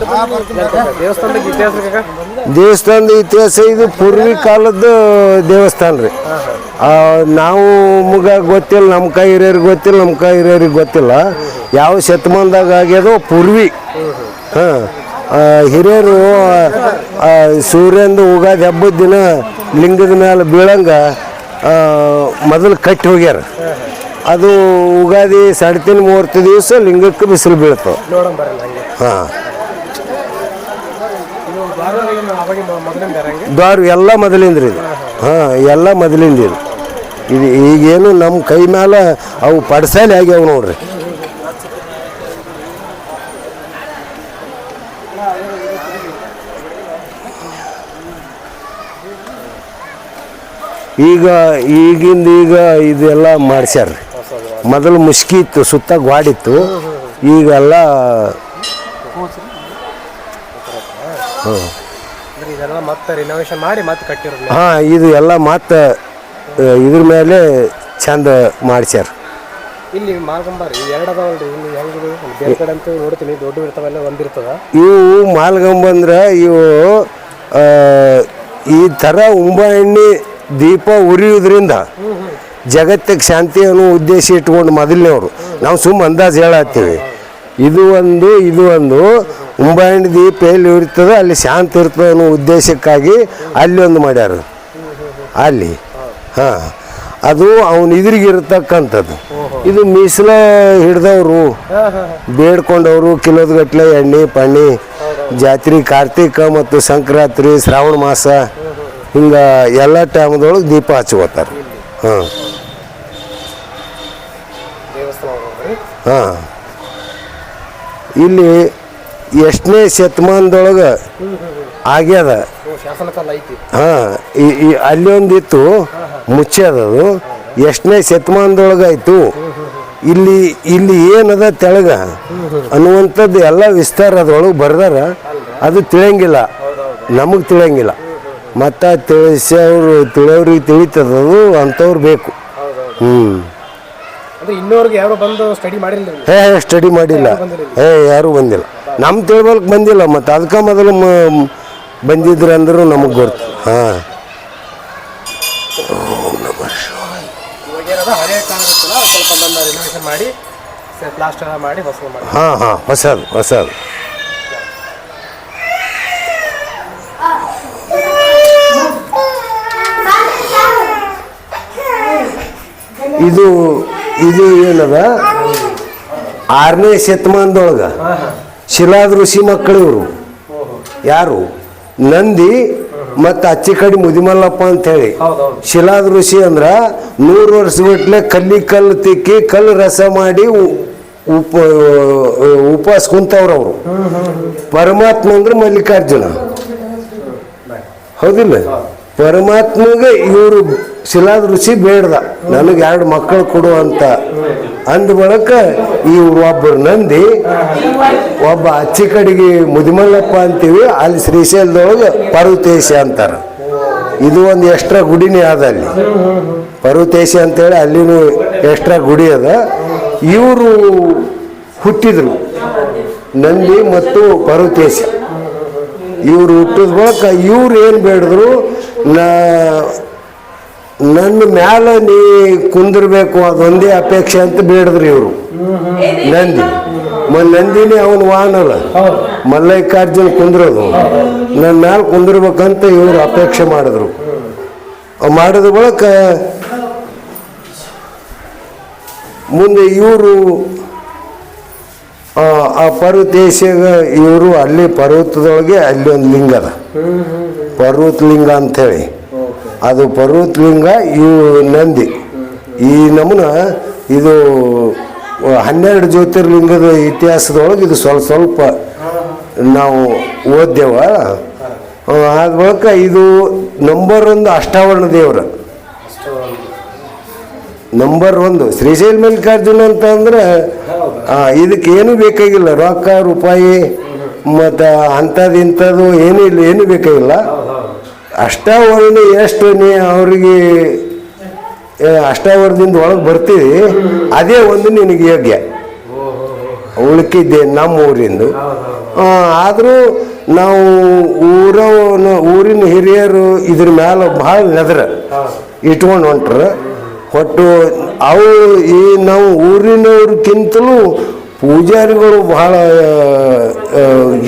ದೇವಸ್ಥಾನದ ಇತಿಹಾಸ ಕಾಕ ದೇವಸ್ಥಾನದ ಇತಿಹಾಸ ಇದು ಪೂರ್ವಿ ಕಾಲದ ದೇವಸ್ಥಾನ ರೀ. ಆ, ನಾವು ಮುಗ ಗೊತ್ತಿಲ್ಲ ನಮ್ಮ ಕೈ ಹಿರಿಯರಿಗೆ ಗೊತ್ತಿಲ್ಲ ನಮ್ಮ ಕೈ ಹಿರಿಯರಿಗೆ ಗೊತ್ತಿಲ್ಲ. ಯಾವ ಶತಮಾನದಾಗ ಆಗ್ಯದೋ ಪೂರ್ವಿ. ಹಾಂ ಹಿರಿಯರು ಸೂರ್ಯಂದು ಉಗಾದಿ ಹಬ್ಬದ ದಿನ ಲಿಂಗದ ಮೇಲೆ ಬೀಳಂಗ ಮೊದಲು ಕಟ್ಟಿ ಹೋಗ್ಯಾರ. ಅದು ಉಗಾದಿ ಸಾಡ್ತಿನ ಮೂವತ್ತು ದಿವಸ ಲಿಂಗಕ್ಕೆ ಬಿಸಿಲು ಬೀಳ್ತಾವೆ ಹಾಂ ಇದು ದ್ವಾರಗಳನ್ನು ಅವಾಗ ಮೊದಲಿಂದ ಹಂಗೆ ದ್ವಾರ ಎಲ್ಲ ಮೊದಲಿಂದ ರೀ ಇದು. ಹಾಂ ಎಲ್ಲ ಮೊದಲಿಂದ ಇದು. ಇದು ಈಗೇನು ನಮ್ಮ ಕೈ ಮೇಲೆ ಅವು ಪಡ್ಸಾಲಿ ಆಗ್ಯಾವ ನೋಡ್ರಿ. ಈಗ ಈಗಿಂದ ಈಗ ಇದೆಲ್ಲ ಮಾಡ್ಸ್ಯಾರ್ರಿ. ಮೊದಲು ಮುಸ್ಕಿ ಇತ್ತು ಸುತ್ತ ಗ್ವಾಡಿತ್ತು. ಈಗೆಲ್ಲ ಅಂದ್ರೆ ಇದೆಲ್ಲ ಮತ್ತೆ ರಿನೋವೇಷನ್ ಮಾಡಿ ಮತ್ತೆ ಕಟ್ಟಿರೋದು ಹಾಂ ಇದು ಎಲ್ಲ ಮತ್ತೆ ಇದ್ರ ಮೇಲೆ ಚಂದ ಮಾಡಿಸ್ಯಾರ. ಇಲ್ಲಿ ಮಾಲ್ಗಂಬಾರಿ ಇವು ಎರಡು ಅದಾವಲ್ರಿ ಇಲ್ಲಿ ಹೆಂಗಿದೆ? ಬೇರೆ ಕಡೆ ಅಂತೂ ನೋಡ್ತೀನಿ ದೊಡ್ಡ ಇರ್ತಾವೆಲ್ಲ ಒಂದಿರ್ತದ. ಇವು ಮಾಲ್ಗಂಬಂದ್ರೆ ಇವು ಈ ಥರ ಉಂಬ ಎಣ್ಣೆ ದೀಪ ಉರಿಯೋದ್ರಿಂದ ಜಗತ್ತಿಗೆ ಶಾಂತಿ ಅನ್ನೋ ಉದ್ದೇಶ ಇಟ್ಕೊಂಡು ಮೊದಲನೇವ್ರು. ನಾವು ಸುಮ್ಮ ಅಂದಾಜು ಹೇಳತ್ತೀವಿ. ಇದು ಒಂದು ಇದು ಒಂದು. ಉಂಬ ಎಣ್ಣೆ ದೀಪ ಎಲ್ಲಿ ಇರ್ತದೆ ಅಲ್ಲಿ ಶಾಂತಿ ಇರ್ತದೆ ಅನ್ನೋ ಉದ್ದೇಶಕ್ಕಾಗಿ ಅಲ್ಲಿ ಒಂದು ಮಾಡ್ಯಾರ. ಅಲ್ಲಿ. ಹಾಂ. ಅದು ಅವನ ಇದ್ರಿಗಿರ್ತಕ್ಕಂಥದ್ದು ಇದು ಮೀಸಲ ಹಿಡ್ದವರು ಬೇಡ್ಕೊಂಡವರು ಕಿಲೋದ ಗಟ್ಲೆ ಎಣ್ಣೆ ಪಣ್ಣಿ ಜಾತ್ರೆ ಕಾರ್ತಿಕ ಮತ್ತು ಸಂಕ್ರಾಂತಿ ಶ್ರಾವಣ ಮಾಸ ಹಿಂಗೆ ಎಲ್ಲ ಟೈಮ್ದೊಳಗೆ ದೀಪ ಹಚ್ಕೋತಾರೆ. ಹಾಂ. ಹಾಂ. ಇಲ್ಲಿ ಎಷ್ಟನೇ ಶತಮಾನದೊಳಗೆ ಆಗ್ಯದ? ಹಾಂ ಈ ಅಲ್ಲಿ ಒಂದಿತ್ತು ಮುಚ್ಚದದು ಎಷ್ಟನೇ ಶತಮಾನದೊಳಗೆ ಆಯಿತು. ಇಲ್ಲಿ ಇಲ್ಲಿ ಏನದ ತೆಳಗ? ಅನ್ನುವಂಥದ್ದು ಎಲ್ಲ ವಿಸ್ತಾರ ಅದ್ರೊಳಗೆ ಬರ್ದಾರ. ಅದು ತಿಳಿಯಂಗಿಲ್ಲ. ನಮಗೆ ತಿಳಿಯಂಗಿಲ್ಲ. ಮತ್ತು ತಿಳಿಸೋರು ತಿಳಿಯೋರಿಗೆ ತಿಳಿತದದು ಅಂಥವ್ರು ಬೇಕು. ಹ್ಞೂ ಯಾರು ಬಂದು ಸ್ಟಡಿ ಮಾಡಿಲ್ಲ ಹೇ ಸ್ಟಡಿ ಮಾಡಿಲ್ಲ. ಏ ಯಾರೂ ಬಂದಿಲ್ಲ. ನಮ್ಮ ತಿಳ್ಬಲ್ಕ್ ಬಂದಿಲ್ಲ ಮತ್ತು ಅದಕ್ಕೆ ಮೊದಲು ಮ ಬಂದಿದ್ರು ಅಂದರೂ ನಮಗೆ ಗೊತ್ತು. ಹಾಂ. ಇವಾಗ ಏನದ? ಹಳೆ ಕಾಲದಲ್ಲ ಸ್ವಲ್ಪ ರಿನೋವೇಷನ್ ಮಾಡಿ ಪ್ಲಾಸ್ಟರ್ ಮಾಡಿ ಹೊಸ ಮಾಡಿ ಹಾಂ ಹಾಂ ಹೊಸದು ಹೊಸದು. ಇದು ಇದು ಏನದ? ಆರನೇ ಶತಮಾನದೊಳಗ ಶಿಲಾದ ಋಷಿ ಮಕ್ಕಳು ಇವರು ಯಾರು? ನಂದಿ ಮತ್ತು ಅಚ್ಚಿ ಕಡೆ ಮುದಿಮಲ್ಲಪ್ಪ ಅಂತ ಹೇಳಿ ಹೌದೌದು. ಶಿಲಾದ ಋಷಿ ಅಂದ್ರೆ ನೂರು ವರ್ಷ ಬಿಟ್ಲೆ ಕಲ್ಲಿ ಕಲ್ಲು ತಿಕ್ಕಿ ಕಲ್ಲು ರಸ ಮಾಡಿ ಉಪ ಉಪವಾಸ ಕುಂತವ್ರವ್ರು ಪರಮಾತ್ಮ ಅಂದ್ರೆ ಮಲ್ಲಿಕಾರ್ಜುನ. ಹೌದಿಲ್ಲ? ಪರಮಾತ್ಮಗೆ ಇವರು ಶಿಲಾದ ರುಚಿ ಬೇಡ್ದ. ನನಗೆ ಎರಡು ಮಕ್ಕಳು ಕೊಡು ಅಂತ. ಅಂದ ಬಳಕ ಇವ್ರು ಒಬ್ಬರು ನಂದಿ, ಒಬ್ಬ ಅಚ್ಚಿ ಕಡೆಗೆ ಮುದಿಮಲ್ಲಪ್ಪ ಅಂತೀವಿ, ಅಲ್ಲಿ ಶ್ರೀಶೈಲದೊಳಗೆ ಪರ್ವತೇಶ ಅಂತಾರೆ. ಇದು ಒಂದು ಎಕ್ಸ್ಟ್ರಾ ಗುಡಿನೇ ಅದ ಅಲ್ಲಿ. ಪರ್ವತೇಶ ಅಂತೇಳಿ ಅಲ್ಲಿನೂ ಎಕ್ಸ್ಟ್ರಾ ಗುಡಿ ಅದ. ಇವರು ಹುಟ್ಟಿದ್ರು, ನಂದಿ ಮತ್ತು ಪರ್ವತೇಶ ಇವರು ಹುಟ್ಟಿದ ಬಳಕ ಇವ್ರು ಏನು ಬೇಡಿದ್ರು, ನಾ ನನ್ನ ಮ್ಯಾಲ ನೀ ಕುಂದಿರ್ಬೇಕು ಅದೊಂದೇ ಅಪೇಕ್ಷೆ ಅಂತ ಬೇಡದ್ರಿ ಇವರು. ನಂದಿ. ಮ ನಂದಿನಿ ಅವನು ವಾಹನಲ್ಲ ಮಲ್ಲೈಕಾರ್ಜುನ ಕುಂದ್ರೋದು. ನನ್ನ ಮ್ಯಾಲ ಕುಂದಿರ್ಬೇಕಂತ ಇವರು ಅಪೇಕ್ಷೆ ಮಾಡಿದ್ರು. ಮಾಡಿದ ಬಳಿಕ ಮುಂದೆ ಇವರು ಆ ಪರ್ವತೇಶಿಯಾಗ ಇವರು ಅಲ್ಲಿ ಪರ್ವತದೊಳಗೆ ಅಲ್ಲಿ ಒಂದು ಲಿಂಗ ಅದ. ಪರ್ವತ ಲಿಂಗ ಅಂಥೇಳಿ ಅದು ಪರ್ವತಲಿಂಗ, ಇವು ನಂದಿ. ಈ ನಮೂನ ಇದು ಹನ್ನೆರಡು ಜ್ಯೋತಿರ್ಲಿಂಗದ ಇತಿಹಾಸದೊಳಗೆ ಇದು ಸ್ವಲ್ಪ ಸ್ವಲ್ಪ ನಾವು ಓದ್ದೇವ. ಆದ ಬಳಿಕ ಇದು ನಂಬರ್ ಒಂದು ಅಷ್ಟಾವರಣ ದೇವರು. ನಂಬರ್ ಒಂದು, ಶ್ರೀಶೈಲ ಮಲ್ಲಿಕಾರ್ಜುನ ಅಂತ ಅಂದ್ರೆ ಇದಕ್ಕೆ ಏನು ಬೇಕಾಗಿಲ್ಲ, ರೊಕ್ಕ, ರೂಪಾಯಿ, ಮತ್ತು ಅಂಥದ್ದು ಇಂಥದ್ದು ಏನೂ ಇಲ್ಲ, ಏನೂ ಬೇಕಾಗಿಲ್ಲ. ಅಷ್ಟಾವರಣ ಎಷ್ಟು ನೀ ಅವ್ರಿಗೆ ಅಷ್ಟವರ್ದಿಂದ ಒಳಗೆ ಬರ್ತೀವಿ ಅದೇ ಒಂದು ನಿನಗೆ ಯೋಗ್ಯ. ಉಳ್ಕಿದ್ದೆ ನಮ್ಮ ಊರಿಂದು. ಆದರೂ ನಾವು ಊರ ಊರಿನ ಹಿರಿಯರು ಇದ್ರ ಮೇಲೆ ಭಾಳ ನೆದ್ರ ಇಟ್ಕೊಂಡು ಹೊಂಟ್ರ. ಒಟ್ಟು ಅವು ಈ ನಾವು ಊರಿನವ್ರಿಗಿಂತಲೂ ಪೂಜಾರಿಗಳು ಬಹಳ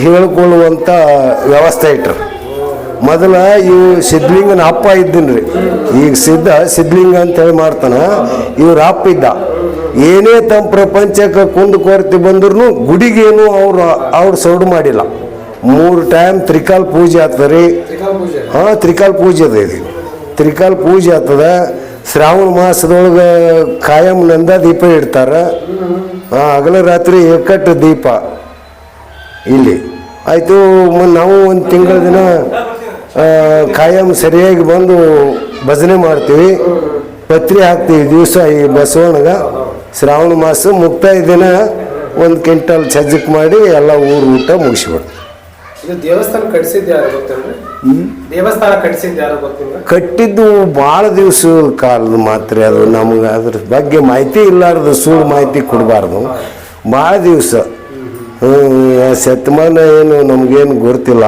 ಹೇಳ್ಕೊಳ್ಳುವಂಥ ವ್ಯವಸ್ಥೆ ಇಟ್ರು. ಮೊದಲ ಇವು ಸಿದ್ಧಲಿಂಗನ ಅಪ್ಪ ಇದ್ದನ್ರಿ. ಈಗ ಸಿದ್ಧ ಸಿದ್ಧಲಿಂಗ ಅಂತ ಹೇಳಿ ಮಾಡ್ತಾನ, ಇವ್ರ ಅಪ್ಪ ಇದ್ದ. ಏನೇ ತಮ್ಮ ಪ್ರಪಂಚಕ್ಕೆ ಕುಂದು ಕೊರತೆ ಬಂದ್ರು ಗುಡಿಗೇನು ಅವ್ರು ಅವ್ರು ಸೌಡು ಮಾಡಿಲ್ಲ. ಮೂರು ಟೈಮ್ ತ್ರಿಕಾಲ್ ಪೂಜೆ ಆಗ್ತದೆ ಹಾಂ, ತ್ರಿಕಾಲ್ ಪೂಜೆ ಅದ ಇದು. ತ್ರಿಕಾಲ್ ಪೂಜೆ ಆಗ್ತದ. ಶ್ರಾವಣ ಮಾಸದೊಳಗೆ ಕಾಯಂ ನಂದ ದೀಪ ಇಡ್ತಾರೆ. ಹಾಂ, ಹಗಲ ರಾತ್ರಿ ಎಕ್ಕಟ್ಟು ದೀಪ. ಇಲ್ಲಿ. ಆಯಿತು ನಾವು ಒಂದು ತಿಂಗಳ ದಿನ ಕಾಯಂ ಸರಿಯಾಗಿ ಬಂದು ಭಜನೆ ಮಾಡ್ತೀವಿ. ಪತ್ರಿ ಹಾಕ್ತೀವಿ ದಿವಸ ಈ ಬಸವಣ್ಣಗ. ಶ್ರಾವಣ ಮಾಸ ಮುಕ್ತಾಯ ದಿನ ಒಂದು ಕ್ವಿಂಟಲ್ ಸಜ್ಜಕ್ ಮಾಡಿ ಎಲ್ಲ ಊರು ಊಟ ಮುಗಿಸ್ಬಿಡ್ತೀವಿ. ದೇವಸ್ಥಾನ ದೇವಸ್ಥಾನ ಕಟ್ಟಿದ್ದು ಭಾಳ ದಿವಸ ಕಾಲದ ಮಾತ್ರ ಅದು ನಮಗೆ ಅದ್ರ ಬಗ್ಗೆ ಮಾಹಿತಿ ಇಲ್ಲಾರ್ದು ಸುಳ್ಳು ಮಾಹಿತಿ ಕೊಡಬಾರ್ದು. ಭಾಳ ದಿವಸ. ಶತಮಾನ ಏನು ನಮಗೇನು ಗೊತ್ತಿಲ್ಲ.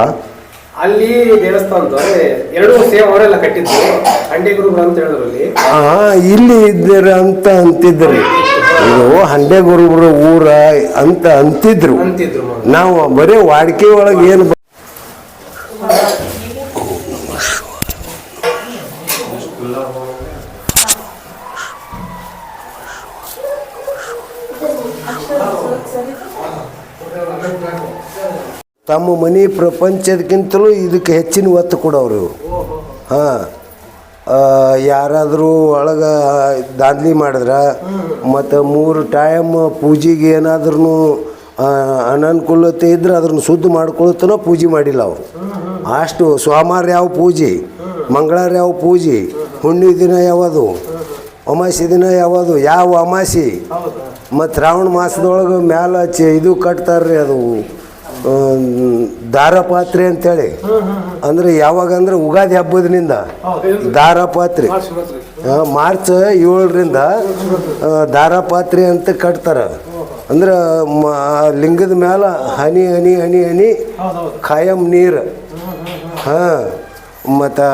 ಅಲ್ಲಿ ದೇವಸ್ಥಾನದ್ದು ಅಂದ್ರೆ ಎರಡು ಸೇಮ್ ಅವರೆಲ್ಲ ಕಟ್ಟಿದ್ರು. ಹಂಡೆ ಗುರುಗಳು ಅಂತ ಹೇಳಿದ್ರು ಅಲ್ಲಿ. ಆ, ಇಲ್ಲಿ ಇದ್ದೀರ ಅಂತ ಅಂತಿದ್ರಿ. ಇದು ಹಂಡೆ ಗುರುಬ್ರು ಊರ ಅಂತ ಅಂತಿದ್ರು. ಅಂತಿದ್ರು ನಾವು ಬರೀ ವಾಡಿಕೆ ಒಳಗೆ ಏನು ತಮ್ಮ ಮನೆ ಪ್ರಪಂಚದಕ್ಕಿಂತಲೂ ಇದಕ್ಕೆ ಹೆಚ್ಚಿನ ಒತ್ತು ಕೊಡೋರು. ಇವರು ಹಾಂ ಯಾರಾದರೂ ಒಳಗೆ ದಾಂಧಲಿ ಮಾಡಿದ್ರೆ ಮತ್ತು ಮೂರು ಟೈಮ್ ಪೂಜೆಗೆ ಏನಾದ್ರೂ ಅನನುಕೂಲತೆ ಇದ್ರೆ ಅದನ್ನು ಶುದ್ಧ ಮಾಡ್ಕೊಳ್ತಾನೋ ಪೂಜೆ ಮಾಡಿಲ್ಲ ಅವರು. ಅಷ್ಟು ಸೋಮವಾರ ಯಾವ ಪೂಜೆ ಮಂಗಳವಾರ ಯಾವ ಪೂಜೆ ಹುಣ್ಣಿ ದಿನ ಯಾವುದು ಅಮಾಸಿ ದಿನ ಯಾವುದು ಯಾವ ಅಮಾಸಿ ಮತ್ತು ಶ್ರಾವಣ ಮಾಸದೊಳಗೆ ಮ್ಯಾಲ ಚೆ ಇದು ಕಟ್ತಾರ್ರಿ ಅದು. ದಾರಪಾತ್ರೆ ಅಂತೇಳಿ. ಅಂದ್ರೆ ಯಾವಾಗ ಅಂದ್ರೆ ಉಗಾದಿ ಹಬ್ಬದಿಂದ ದಾರಪಾತ್ರೆ. ಮಾರ್ಚ್ ಏಳರಿಂದ ದಾರಪಾತ್ರೆ ಅಂತ ಕಟ್ತಾರೆ. ಅಂದ್ರೆ ಲಿಂಗದ ಮ್ಯಾಲ ಹನಿ ಹನಿ ಹನಿ ಹನಿ ಖಾಯಂ ನೀರು. ಹಾಂ ಮತ್ತು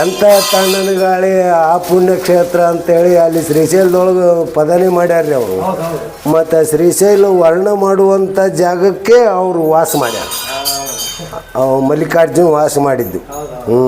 ಎಂಥ ತಣ್ಣನ ಗಾಳಿ ಆ ಪುಣ್ಯಕ್ಷೇತ್ರ ಅಂತೇಳಿ ಅಲ್ಲಿ ಶ್ರೀಶೈಲದೊಳಗೆ ಪದನೆ ಮಾಡ್ಯಾರ್ರಿ ಅವರು. ಮತ್ತು ಶ್ರೀಶೈಲ ವರ್ಣ ಮಾಡುವಂಥ ಜಾಗಕ್ಕೆ ಅವರು ವಾಸ ಮಾಡ್ಯಾರ. ಮಲ್ಲಿಕಾರ್ಜುನ ವಾಸ ಮಾಡಿದ್ದು. ಹ್ಞೂ